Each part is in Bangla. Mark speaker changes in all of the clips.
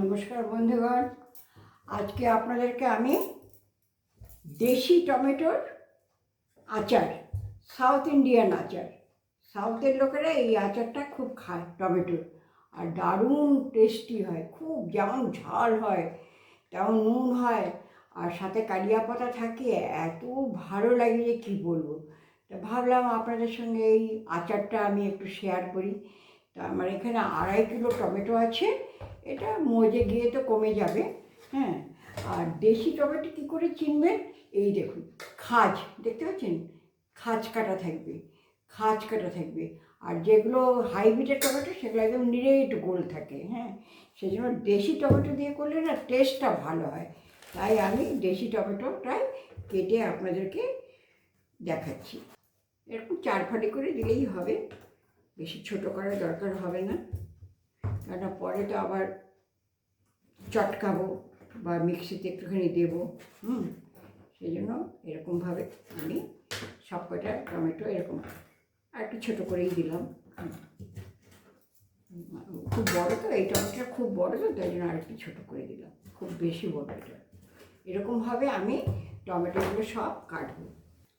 Speaker 1: নমস্কার বন্ধুগণ। আজকে আপনাদেরকে আমি দেশি টমেটোর আচার, সাউথ ইন্ডিয়ান আচার। সাউথের লোকেরা এই আচারটা খুব খায় টমেটোর। আর দারুণ টেস্টি হয়, খুব যেমন ঝাল হয়, তেমন নুন হয়। আর সাথে কালিয়া পাতা থাকে, এত ভালো লাগে যে কী বলব। তা ভাবলাম আপনাদের সঙ্গে এই আচারটা আমি একটু শেয়ার করি। তা আমার এখানে আড়াই কিলো টমেটো আছে, এটা মজে গিয়ে তো কমে যাবে হ্যাঁ? আর দেশি টমেটো কী করে চিনবেন? এই দেখুন, খাজ, দেখতে পাচ্ছেন? খাজ কাটা থাকবে, খাজ কাটা থাকবে। আর যেগুলো হাইব্রিডের টমেটো, সেগুলো একদম নিরেট গোল থাকে হ্যাঁ? সেই জন্য দেশি টমেটো দিয়ে করলে না টেস্টটা ভালো হয়। তাই আমি দেশি টমেটোটাই কেটে আপনাদেরকে দেখাচ্ছি। এরকম চার ফালি করে দিলেই হবে। বেশি ছোটো করার দরকার হবে না। কেননা পরে তো আবার চটকাবো বা মিক্সিতে একটুখানি দেবো, হুম? সেই জন্য এরকমভাবে আমি সব কটা টমেটো এরকম আর একটু ছোটো করেই দিলাম। খুব বড় তো, এই টমেটোটা খুব বড় তো, তাই জন্য আর একটু ছোটো করে দিলাম। খুব বেশি বড় এটা। এরকমভাবে আমি টমেটোগুলো সব কাটবো।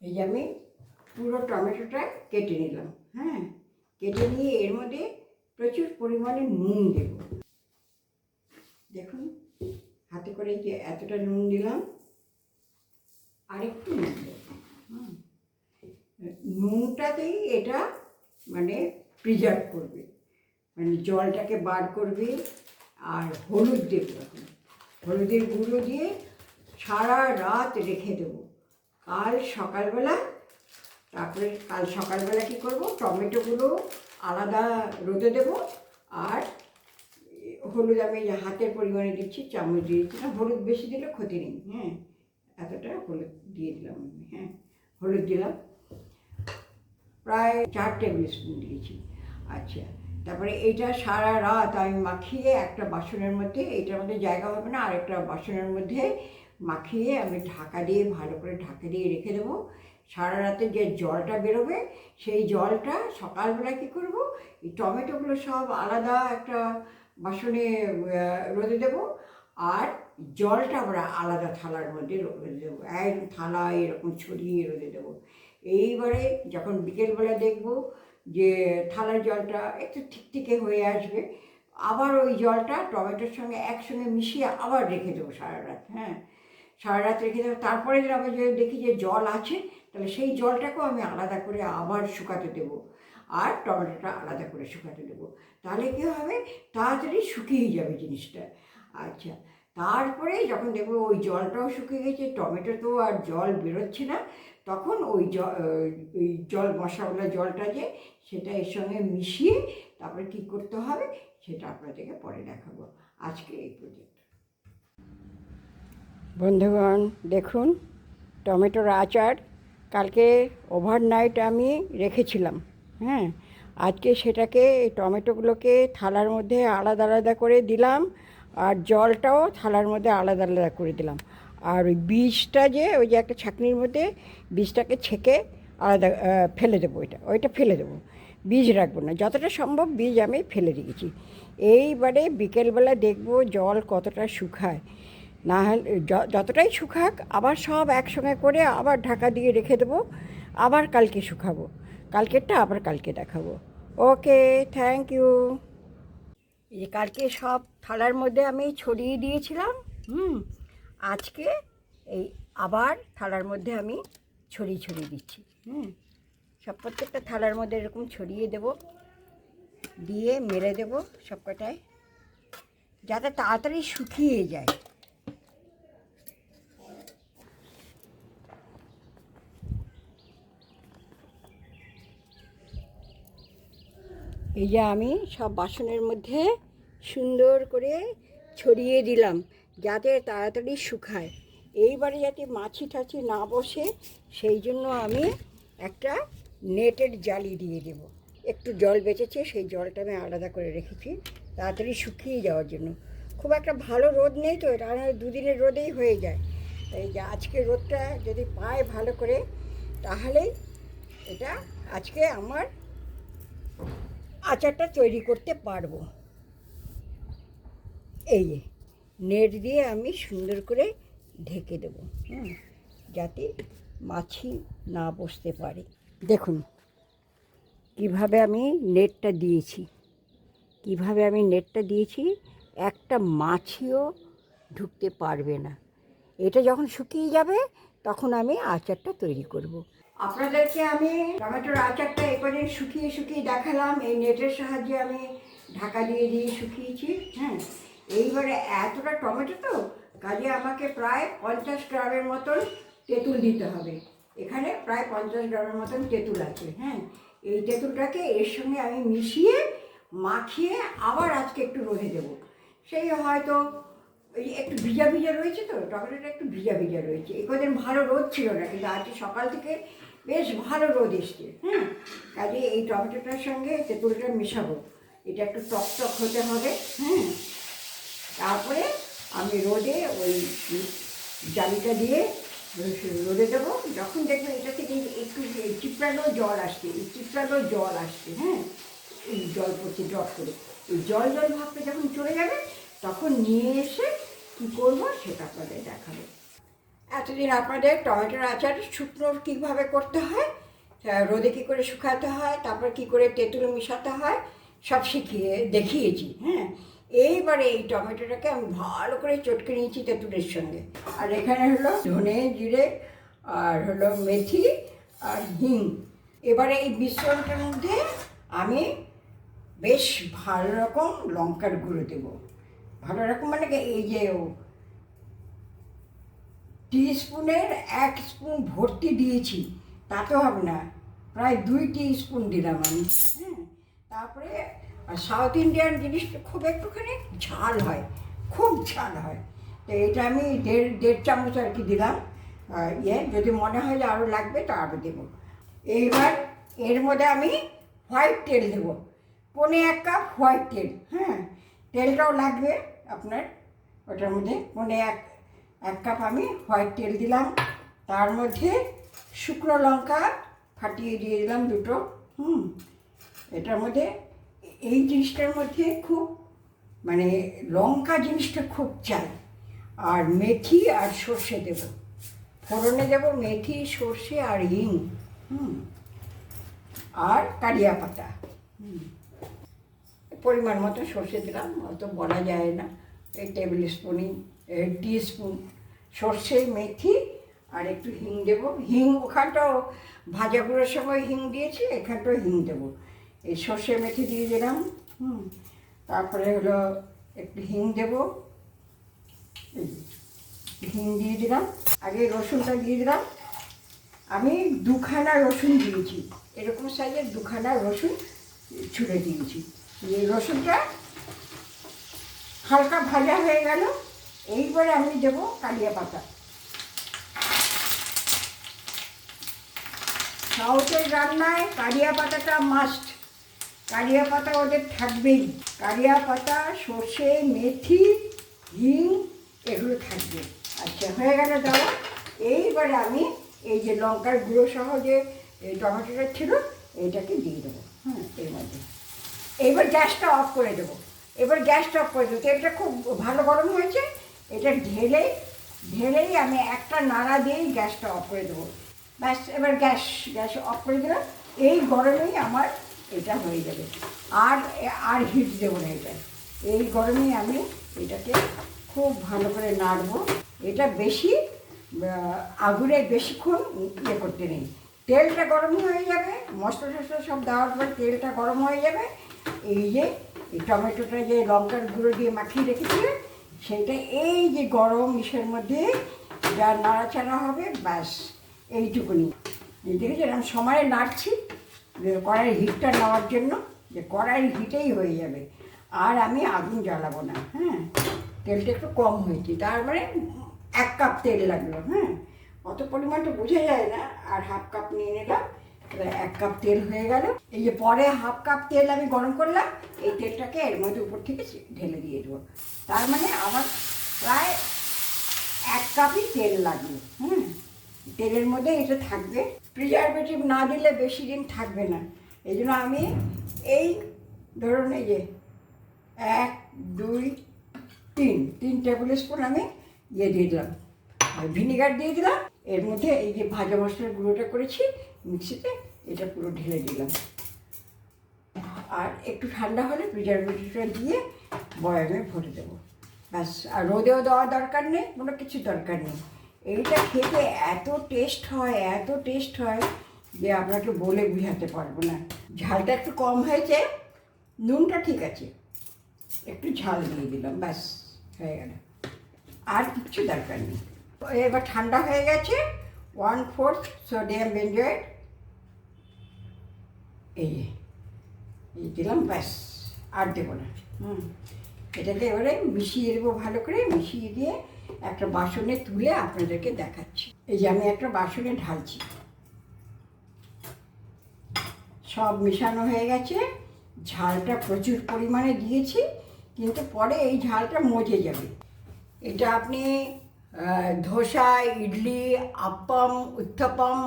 Speaker 1: এই যে আমি পুরো টমেটোটা কেটে নিলাম হ্যাঁ? কেটে নিয়ে এর মধ্যে প্রচুর পরিমাণে নুন দেব। দেখুন, হাতে করে যে এতটা নুন দিলাম, আরেকটু নুন। নুনটাতেই এটা মানে প্রিজার্ভ করবে। মানে জলটাকে বার করবে আর হলুদ দেবো এখন। হলুদের গুঁড়ো দিয়ে সারা রাত রেখে দেবো। কাল সকালবেলা তারপরে কাল সকালবেলা কী করব? টমেটোগুলো আলাদা রোদে দেবো আর হলুদ, আমি হাতের পরিমাণে দিচ্ছি, চামচ দিয়ে দিচ্ছি। না, হলুদ বেশি দিলে ক্ষতি নেই হ্যাঁ? এতটা হলুদ দিয়ে দিলাম আমি হ্যাঁ? হলুদ দিলাম। প্রায় চার টেবিল স্পুন দিয়েছি। আচ্ছা তারপরে এটা সারা রাত আমি মাখিয়ে একটা বাসনের মধ্যে, এইটার মধ্যে জায়গা হবে না আর একটা বাসনের মধ্যে মাখিয়ে আমি ঢাকা দিয়ে, ভালো করে ঢাকা দিয়ে রেখে দেবো। সারা রাতে যে জলটা বেরোবে, সেই জলটা সকালবেলা কী করব? এই টমেটোগুলো সব আলাদা একটা বাসনে রোদে দেবো। আর জলটা আমরা আলাদা থালার মধ্যে রোদে দেবো। এক থালা এরকম ছড়িয়ে রোদে দেবো। এইবারে যখন বিকেলবেলা দেখব যে থালার জলটা একটু ঠিকঠিকে হয়ে আসবে, আবার ওই জলটা টমেটোর সঙ্গে একসঙ্গে মিশিয়ে আবার রেখে দেবো সারা রাত হ্যাঁ? সারা রাত রেখে দেবো তারপরে আবার যদি দেখি যে জল আছে, তাহলে সেই জলটাকেও আমি আলাদা করে আবার শুকাতে দেবো। আর টমেটোটা আলাদা করে শুকাতে দেবো। তাহলে কী হবে? তাড়াতাড়ি শুকিয়ে যাবে জিনিসটা। আচ্ছা তারপরে যখন দেখব ওই জলটাও শুকিয়ে গেছে, টমেটো তো আর জল বেরোচ্ছে না, তখন ওই জল ওই জল মশাওয়ালা জলটা যে সেটা এর সঙ্গে মিশিয়ে তারপরে কী করতে হবে? সেটা আপনাদেরকে পরে দেখাবো। আজকে এই পর্যন্ত। বন্ধুগণ, দেখুন, টমেটোর আচার কালকে ওভারনাইট আমি রেখেছিলাম হ্যাঁ? আজকে সেটাকে এই টমেটোগুলোকে থালার মধ্যে আলাদা আলাদা করে দিলাম আর জলটাও থালার মধ্যে আলাদা আলাদা করে দিলাম। আর ওই বীজটা যে, ওই যে একটা ছাঁকনির মধ্যে বীজটাকে ছেঁকে আলাদা ফেলে দেবো ওইটা ওইটা ফেলে দেবো। বীজ রাখব না, যতটা সম্ভব বীজ আমি ফেলে রেখেছি। এইবারে বিকেলবেলা দেখব জল কতটা শুকায়। না হলে যতটাই শুকাক, আবার সব একসঙ্গে করে আবার ঢাকা দিয়ে রেখে দেবো, আবার কালকে শুকাবো। কালকেরটা আবার কালকে দেখাবো। Okay, thank you. এই যে কালকে সব থালার মধ্যে আমি ছড়িয়ে দিয়েছিলাম, হুম, আজকে এই আবার থালার মধ্যে আমি ছড়িয়ে ছড়িয়ে দিচ্ছি, হুম, সব প্রত্যেকটা থালার মধ্যে এরকম ছড়িয়ে দেব, দিয়ে মেরে দেব সব কটায় যাতে তাড়াতাড়ি শুকিয়ে যায়। এই যে আমি সব বাসনের মধ্যে সুন্দর করে ছড়িয়ে দিলাম যাতে তাড়াতাড়ি শুকায়। এইবারে যাতে মাছি টাছি না বসে, সেই জন্য আমি একটা নেটের জালি দিয়ে দেব। একটু জল বেঁচেছে, সেই জলটা আমি আলাদা করে রেখেছি তাড়াতাড়ি শুকিয়ে যাওয়ার জন্য। খুব একটা ভালো রোদ নেই তো, এটা দুদিনের রোদেই হয়ে যায়। এই যে আজকে রোদটা যদি পায় ভালো করে, তাহলেই এটা আজকে আমার আচারটা তৈরি করতে পারব। এই যে, নেট দিয়ে আমি সুন্দর করে ঢেকে দেবো, হুম, যাতে মাছি না বসতে পারে। দেখুন, কীভাবে আমি নেটটা দিয়েছি, কীভাবে আমি নেটটা দিয়েছি, একটা মাছিও ঢুকতে পারবে না। এটা যখন শুকিয়ে যাবে, তখন আমি আচারটা তৈরি করব। আপনাদেরকে আমি টমেটোর আচারটা এবারে শুকিয়ে শুকিয়ে দেখালাম। এই নেটের সাহায্যে আমি ঢাকা দিয়ে দিয়ে শুকিয়েছি হ্যাঁ। এইবারে এতটা টমেটো তো, কাজে আমাকে প্রায় পঞ্চাশ গ্রামের মতন তেঁতুল দিতে হবে। এখানে প্রায় পঞ্চাশ গ্রামের মতন তেঁতুল আছে হ্যাঁ। এই তেঁতুলটাকে এর সঙ্গে আমি মিশিয়ে, মাখিয়ে আবার আজকে একটু রোদে দেবো। সেই হয়তো ওই একটু ভিজা ভিজা রয়েছে তো, টমেটোটা একটু ভিজা ভিজা রয়েছে। এই কদিন ভালো রোদ ছিল না, কিন্তু আজকে সকাল থেকে বেশ ভালো রোদ এসছে হ্যাঁ কাজে এই টমেটোটার সঙ্গে তেঁতুলটা মেশাবো। এটা একটু টক টক হতে হবে হ্যাঁ তারপরে আমি রোদে ওই জালিটা দিয়ে রোদে দেবো। যখন দেখবেন এটা থেকে একটু চিপড়ানো জল আসছে, এই চিপড়ানো জল আসছে হ্যাঁ এই জল পড়ছে জল করে। এই জল জল ভাবটা যখন চলে যাবে, তখন নিয়ে এসে কী করব সেটা আপনাদের দেখাবো। এতদিন আপনাদের টমেটোর আচার শুকনো কীভাবে করতে হয়? রোদে কী করে শুকাতে হয়? তারপর কী করে তেঁতুল মিশাতে হয়? সব শিখিয়ে দেখিয়েছি হ্যাঁ? এইবারে এই টমেটোটাকে আমি ভালো করে চটকে নিয়েছি তেঁতুলের সঙ্গে। আর এখানে হলো ধনে জিরে, আর হলো মেথি, আর হিং। এবারে এই মিশ্রণটার মধ্যে আমি বেশ ভালো রকম লঙ্কার গুঁড়ো দেবো। ভালো রকম মানে এই যে টি স্পুনের এক স্পুন ভর্তি দিয়েছি তাতে হবে না। প্রায় দুই টি স্পুন দিলাম আমি হ্যাঁ। তারপরে সাউথ ইন্ডিয়ান জিনিসটা খুব একটুখানি ঝাল হয়, খুব ঝাল হয়। তো এটা আমি দেড় দেড় চামচ আর কি দিলাম ইয়ে যদি মনে হয় যে আরও লাগবে তো আরও দেবো। এইবার এর মধ্যে আমি হোয়াইট তেল দেবো, পনে এক কাপ হোয়াইট তেল হ্যাঁ। তেলটাও লাগবে আপনার, ওটার মধ্যে পনে এক এক কাপ আমি হোয়াইট তেল দিলাম। তার মধ্যে শুকনো লঙ্কা ফাটিয়ে দিয়ে দিলাম দুটো। হুম, এটার মধ্যে এই জিনিসটার মধ্যে খুব মানে লঙ্কা জিনিসটা খুব চাই। আর মেথি আর সর্ষে দেব। ফোড়নে দেব মেথি, সর্ষে আর হিং। হুম, আর কারিয়া পাতা। হুম, পরিমাণ মতো সর্ষে দিলাম, অত বলা যায় না। এই টেবিল স্পুনই টি স্পুন সর্ষে, মেথি আর একটু হিং দেবো। হিং, ওখানটাও ভাজা গুঁড়োর সময় হিং দিয়েছি, এখানটাও হিং দেবো। এই সর্ষে, মেথি দিয়ে দিলাম, হুম। তারপরে হলো একটু হিং দেবো। হিং দিয়ে দিলাম। আগে রসুনটা দিয়ে দিলাম। আমি দুখানা রসুন দিয়েছি। এরকম সাইজের দুখানা রসুন ছুঁড়ে দিয়েছি। এই রসুনটা হালকা ভাজা হয়ে গেল। এইবারে আমি দেবো কালিয়া পাতা। সাউথের রান্নায় কারিয়া পাতাটা মাস্ট কারিয়া পাতা ওদের থাকবেই। কারিয়া পাতা, সর্ষে, মেথি, হিং, এগুলো থাকবে। আচ্ছা হয়ে গেল দেওয়া এইবারে আমি এই যে লঙ্কার গুঁড়ো সহ যে টমেটোটা ছিল, এটাকে দিয়ে দেবো। হ্যাঁ এর মধ্যে। এবার গ্যাসটা অফ করে দেবো। এবার গ্যাসটা অফ করে দেবো। তেলটা খুব ভালো গরম হয়েছে এটা ঢেলে, ঢেলেই আমি একটা নাড়া দিয়েই গ্যাসটা অফ করে দেবো। ব্যাস, এবার গ্যাস গ্যাস অফ করে দিলাম। এই গরমেই আমার এটা হয়ে যাবে। আর আর হিট দেবো না এটা। এই গরমেই আমি এটাকে খুব ভালো করে নাড়বো। এটা বেশি আগুনে বেশিক্ষণ ইয়ে করতে নেই। তেলটা গরম হয়ে যাবে, মশলা টশলা সব দেওয়ার পর তেলটা গরম হয়ে যাবে। এই যে টমেটোটা যে লঙ্কার গুঁড়ো দিয়ে মাখিয়ে রেখেছিলে সেটা এই যে গরম ইসের মধ্যে যা নাড়াচাড়া হবে, ব্যাস, এইটুকুনি। এই দেখেছেন, আমি সময়ে নাড়ছি কড়াইয়ের হিটটা নেওয়ার জন্য, যে কড়াইয়ের হিটেই হয়ে যাবে। আর আমি আগুন জ্বালাবো না হ্যাঁ? তেলটা একটু কম হয়েছে, তার মানে এক কাপ তেল লাগল হ্যাঁ? অত পরিমাণটা বোঝা যায় না, আর হাফ কাপ নিয়ে নিলাম। এক কাপ তেল হয়ে গেল। এই যে পরে হাফ কাপ তেল আমি গরম করলাম, এই তেলটাকে এর মধ্যে উপর থেকে ঢেলে দিয়ে দেবো। তার মানে আমার প্রায় এক কাপই তেল লাগবে, হুম? তেলের মধ্যে এটা থাকবে। প্রিজারভেটিভ না দিলে বেশি দিন থাকবে না। এই জন্য আমি এই ধরুন এই যে এক, দুই, তিন তিন টেবিল স্পুন আমি ইয়ে দিয়ে দিলাম। ভিনিগার দিয়ে দিলাম। এর মধ্যে এই যে ভাজা মশলার গুঁড়োটা করেছি মিক্সিতে এটা পুরো ঢেলে দিলাম। আর একটু ঠান্ডা হলে প্রিজারভেটিভটা দিয়ে বয়ামে ভরে দেবো। ব্যাস, আর রোদেও দেওয়ার দরকার নেই, কোনো কিছু দরকার নেই। এইটা খেতে এত টেস্ট হয়, এত টেস্ট হয় যে আপনাকে বলে বুঝাতে পারব না। ঝালটা একটু কম হয়েছে, নুনটা ঠিক আছে। একটু ঝাল দিয়ে দিলাম, ব্যাস, হয়ে গেল। আর কিছু দরকার নেই। এবার ঠান্ডা হয়ে গেছে ওয়ান ফোর্থ সোডিয়াম বেঞ্জয়েড এই এই দিলাম, ব্যাস, আর দেবো না। হুম, এটাকে এবারে মিশিয়ে দেবো ভালো করে, মিশিয়ে দিয়ে একটা বাসনে তুলে আপনাদেরকে দেখাচ্ছি। এই যে আমি একটা বাসনে ঢালছি। সব মেশানো হয়ে গেছে। ঝালটা প্রচুর পরিমাণে দিয়েছি, কিন্তু পরে এই ঝালটা মজে যাবে। এটা আপনি ধোসা, ইডলি, আপ্পম, উত্থাপম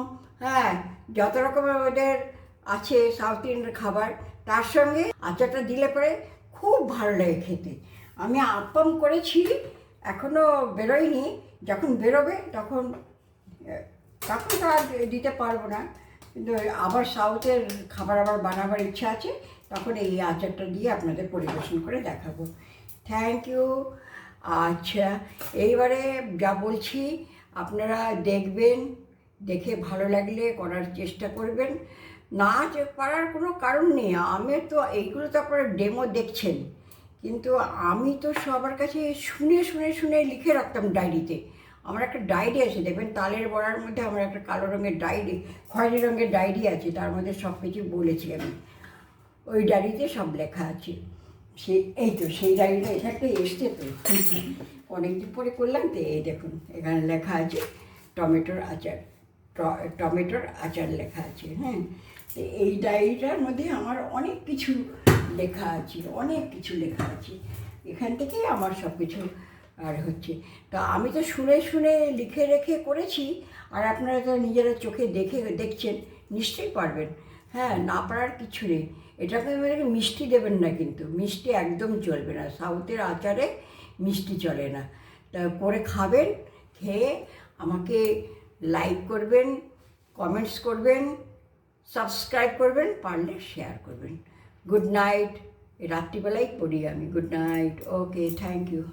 Speaker 1: হ্যাঁ যত রকমের ওদের আছে সাউথ ইন্ডিয়ান খাবার। তার সঙ্গে আচারটা দিলে পরে খুব ভালো লাগে খেতে। আমি আপ্পম করেছি এখনও বেরোয়নি। যখন বেরোবে তখন তখন তো আর দিতে পারব না। কিন্তু আবার সাউথের খাবার আবার বানাবার ইচ্ছা আছে, তখন এই আচারটা দিয়ে আপনাদের পরিবেশন করে দেখাবো। থ্যাংক ইউ আচ্ছা এইবারে যা বলছি, আপনারা দেখবেন, দেখে ভালো লাগলে করার চেষ্টা করবেন। না যে পারার কোনো কারণ নেই। আমি তো এইগুলো তো আপনারা ডেমো দেখছেন। কিন্তু আমি তো সবার কাছে শুনে শুনে শুনে লিখে রাখতাম ডায়েরিতে আমার একটা ডায়েরি আছে, দেখবেন তালের বড়ার মধ্যে আমার একটা কালো রঙের ডায়েরি খয়েরি রঙের ডায়েরি আছে, তার মধ্যে সব কিছু বলেছি আমি। ওই ডায়েরিতে সব লেখা আছে। সে, এই তো, সেই ডায়েরিটা এখানটা এসছে তো। অনেকদিন পরে করলাম তো, এই দেখুন, এখানে লেখা আছে, টমেটোর আচার টমেটোর আচার লেখা আছে হ্যাঁ। তো এই ডায়েরিটার মধ্যে আমার অনেক কিছু লেখা আছে, অনেক কিছু লেখা আছে। এখান থেকেই আমার সব কিছু আর হচ্ছে। তা আমি তো শুনে শুনে লিখে রেখে করেছি, আর আপনারা তো নিজেরা চোখে দেখে দেখছেন, নিশ্চয়ই পারবেন। হ্যাঁ না পারার কিছু নেই। এটাকে এবারে মিষ্টি দেবেন না কিন্তু, মিষ্টি একদম চলবে না। সাউথের আচারে মিষ্টি চলে না। তা করে খাবেন, খেয়ে আমাকে লাইক করবেন কমেন্টস করবেন সাবস্ক্রাইব করবেন, পারলে শেয়ার করবেন। গুড নাইট রাত্রিবেলায় পড়ি আমি। Good night okay thank you